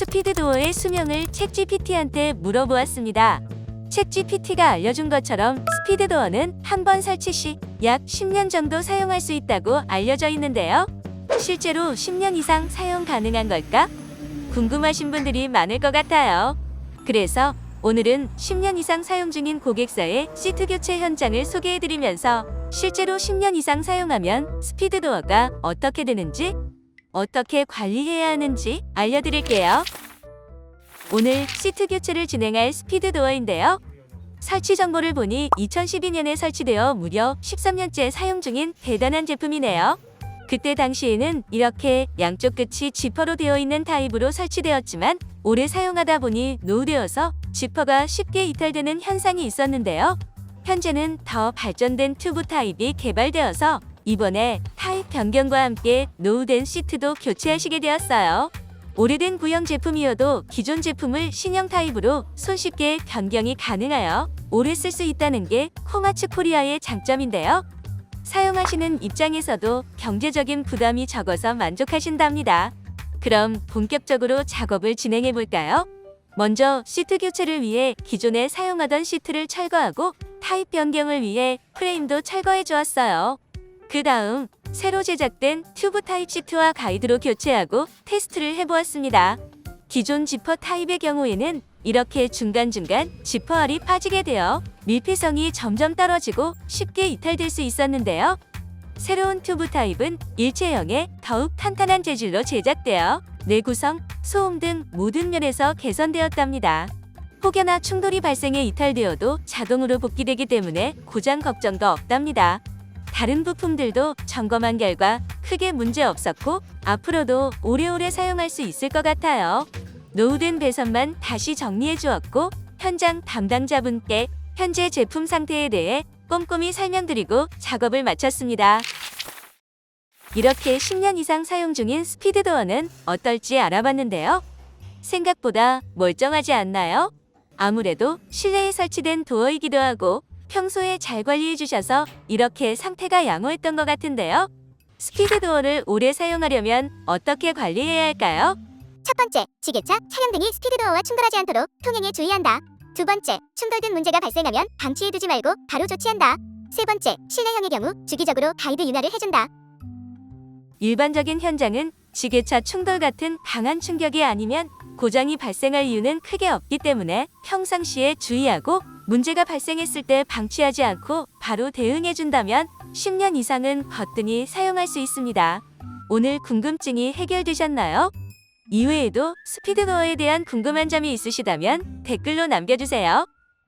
스피드도어의 수명을 챗GPT한테 물어보았습니다. 챗GPT가 알려준 것처럼 스피드도어는 한 번 설치 시 약 10년 정도 사용할 수 있다고 알려져 있는데요. 실제로 10년 이상 사용 가능한 걸까? 궁금하신 분들이 많을 것 같아요. 그래서 오늘은 10년 이상 사용 중인 고객사의 시트 교체 현장을 소개해드리면서 실제로 10년 이상 사용하면 스피드도어가 어떻게 되는지, 어떻게 관리해야 하는지 알려드릴게요. 오늘 시트 교체를 진행할 스피드 도어인데요. 설치 정보를 보니 2012년에 설치되어 무려 13년째 사용 중인 대단한 제품이네요. 그때 당시에는 이렇게 양쪽 끝이 지퍼로 되어 있는 타입으로 설치되었지만 오래 사용하다 보니 노후되어서 지퍼가 쉽게 이탈되는 현상이 있었는데요. 현재는 더 발전된 튜브 타입이 개발되어서 이번에 타입 변경과 함께 노후된 시트도 교체하시게 되었어요. 오래된 구형 제품이어도 기존 제품을 신형 타입으로 손쉽게 변경이 가능하여 오래 쓸 수 있다는 게 코마츠 코리아의 장점인데요. 사용하시는 입장에서도 경제적인 부담이 적어서 만족하신답니다. 그럼 본격적으로 작업을 진행해 볼까요? 먼저 시트 교체를 위해 기존에 사용하던 시트를 철거하고 타입 변경을 위해 프레임도 철거해 주었어요. 그 다음 새로 제작된 튜브 타입 시트와 가이드로 교체하고 테스트를 해보았습니다. 기존 지퍼 타입의 경우에는 이렇게 중간중간 지퍼알이 빠지게 되어 밀폐성이 점점 떨어지고 쉽게 이탈될 수 있었는데요. 새로운 튜브 타입은 일체형의 더욱 탄탄한 재질로 제작되어 내구성, 소음 등 모든 면에서 개선되었답니다. 혹여나 충돌이 발생해 이탈되어도 자동으로 복귀되기 때문에 고장 걱정도 없답니다. 다른 부품들도 점검한 결과 크게 문제 없었고 앞으로도 오래오래 사용할 수 있을 것 같아요. 노후된 배선만 다시 정리해 주었고 현장 담당자분께 현재 제품 상태에 대해 꼼꼼히 설명드리고 작업을 마쳤습니다. 이렇게 10년 이상 사용 중인 스피드도어는 어떨지 알아봤는데요. 생각보다 멀쩡하지 않나요? 아무래도 실내에 설치된 도어이기도 하고 평소에 잘 관리해 주셔서 이렇게 상태가 양호했던 것 같은데요. 스피드도어를 오래 사용하려면 어떻게 관리해야 할까요? 첫 번째, 지게차, 차량 등이 스피드도어와 충돌하지 않도록 통행에 주의한다. 두 번째, 충돌 등 문제가 발생하면 방치해두지 말고 바로 조치한다. 세 번째, 실내형의 경우 주기적으로 가이드 윤활을 해준다. 일반적인 현장은 지게차 충돌 같은 강한 충격이 아니면 고장이 발생할 이유는 크게 없기 때문에 평상시에 주의하고 문제가 발생했을 때 방치하지 않고 바로 대응해 준다면 10년 이상은 거뜬히 사용할 수 있습니다. 오늘 궁금증이 해결되셨나요? 이외에도 스피드도어에 대한 궁금한 점이 있으시다면 댓글로 남겨주세요.